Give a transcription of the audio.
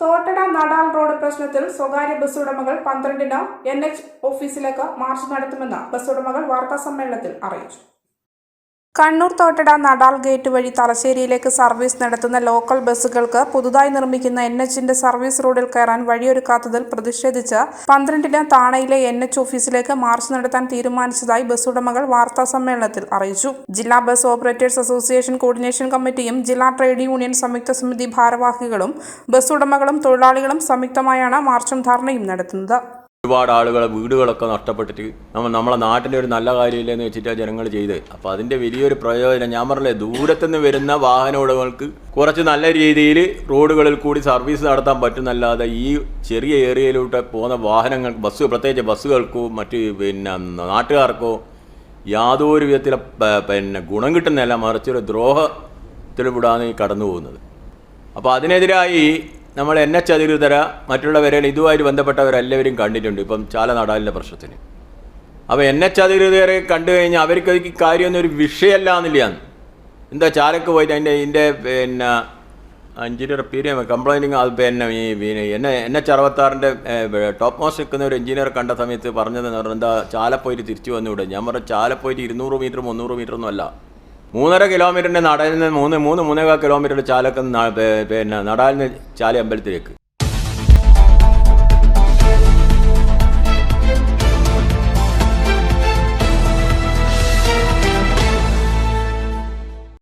Thottada Nadal road പ്രശ്നത്തിൽ സ്വകാര്യ bus ഉടമകൾ പന്ത്രണ്ടിന് എൻ എച്ച് ഓഫീസിലേക്ക് മാർച്ച് നടത്തുമെന്ന് ബസ് ഉടമകൾ വാർത്താ സമ്മേളനത്തിൽ അറിയിച്ചു. കണ്ണൂർ തോട്ടട നടാൽ ഗേറ്റ് വഴി തലശ്ശേരിയിലേക്ക് സർവീസ് നടത്തുന്ന ലോക്കൽ ബസ്സുകൾക്ക് പുതുതായി നിർമ്മിക്കുന്ന എൻ എച്ചിന്റെ സർവീസ് റോഡിൽ കയറാൻ വഴിയൊരുക്കാത്തതിൽ പ്രതിഷേധിച്ച് പന്ത്രണ്ടിന് താണയിലെ എൻ എച്ച് ഓഫീസിലേക്ക് മാർച്ച് നടത്താൻ തീരുമാനിച്ചതായി ബസ് ഉടമകൾ വാർത്താ സമ്മേളനത്തിൽ അറിയിച്ചു. ജില്ലാ ബസ് ഓപ്പറേറ്റേഴ്സ് അസോസിയേഷൻ കോർഡിനേഷൻ കമ്മിറ്റിയും ജില്ലാ ട്രേഡ് യൂണിയൻ സംയുക്ത സമിതി ഭാരവാഹികളും ബസ് ഉടമകളും തൊഴിലാളികളും സംയുക്തമായാണ് മാർച്ചും ധർണയും നടത്തുന്നത്. ഒരുപാട് ആളുകളെ വീടുകളൊക്കെ നഷ്ടപ്പെട്ടിട്ട് നമ്മൾ നമ്മളെ നാട്ടിലെ ഒരു നല്ല കാര്യമില്ലെന്ന് വെച്ചിട്ടാണ് ജനങ്ങൾ ചെയ്ത് അപ്പോൾ അതിന്റെ വലിയൊരു പ്രയോജനം ഞാൻ പറഞ്ഞില്ലേ ദൂരത്തുനിന്ന് വരുന്ന വാഹന ഉടമകൾക്ക് കുറച്ച് നല്ല രീതിയിൽ റോഡുകളിൽ കൂടി സർവീസ് നടത്താൻ പറ്റുന്നല്ലാതെ ഈ ചെറിയ ഏരിയയിലൂടെ പോകുന്ന വാഹനങ്ങൾ ബസ് പ്രത്യേകിച്ച് ബസ്സുകൾക്കോ മറ്റ് പിന്നെ നാട്ടുകാർക്കോ യാതൊരു വിധത്തിലെ പിന്നെ ഗുണം കിട്ടുന്നതല്ല മറിച്ചൊരു ദ്രോഹത്തിൽ വിടാണ് ഈ കടന്നു പോകുന്നത് അപ്പോൾ അതിനെതിരായി നമ്മൾ എൻ എച്ച് അധികൃതര മറ്റുള്ളവരെ ഇതുമായിട്ട് ബന്ധപ്പെട്ടവരെല്ലാവരും കണ്ടിട്ടുണ്ട്. ഇപ്പം ചാല നടാലിന്റെ പ്രശ്നത്തിന്. അപ്പോൾ എൻ എച്ച് അധികൃതരെ കണ്ടു കഴിഞ്ഞാൽ അവർക്ക് ഈ കാര്യമൊന്നും ഒരു വിഷയമല്ല എന്നില്ല. എന്താ ചാലക്ക് പോയിട്ട് അതിന്റെ ഇതിന്റെ പിന്നെ എഞ്ചിനീയർ പീരിയ കംപ്ലൈന്റിങ് അത് പിന്നെ ഈ എൻ എൻ എച്ച് അറുപത്താറിന്റെ ടോപ്പ് മോസ്റ്റ് നിൽക്കുന്ന ഒരു എഞ്ചിനീയർ കണ്ട സമയത്ത് പറഞ്ഞതെന്ന് പറഞ്ഞാൽ എന്താ ചാലപ്പോയിട്ട് തിരിച്ചു വന്നുകൂടെ ഞാൻ പറഞ്ഞാൽ ചാലപ്പോയിട്ട് ഇരുന്നൂറ് മീറ്റർ മുന്നൂറ് മീറ്റർ ഒന്നും അല്ല. മൂന്നര കിലോമീറ്ററിന്റെ നടയിൽ നിന്ന് മൂന്ന് മൂന്ന് മൂന്നേകാൽ കിലോമീറ്റർ ചാലക്ക് പിന്നെ നടാലിന് ചാല അമ്പലത്തിലേക്ക്.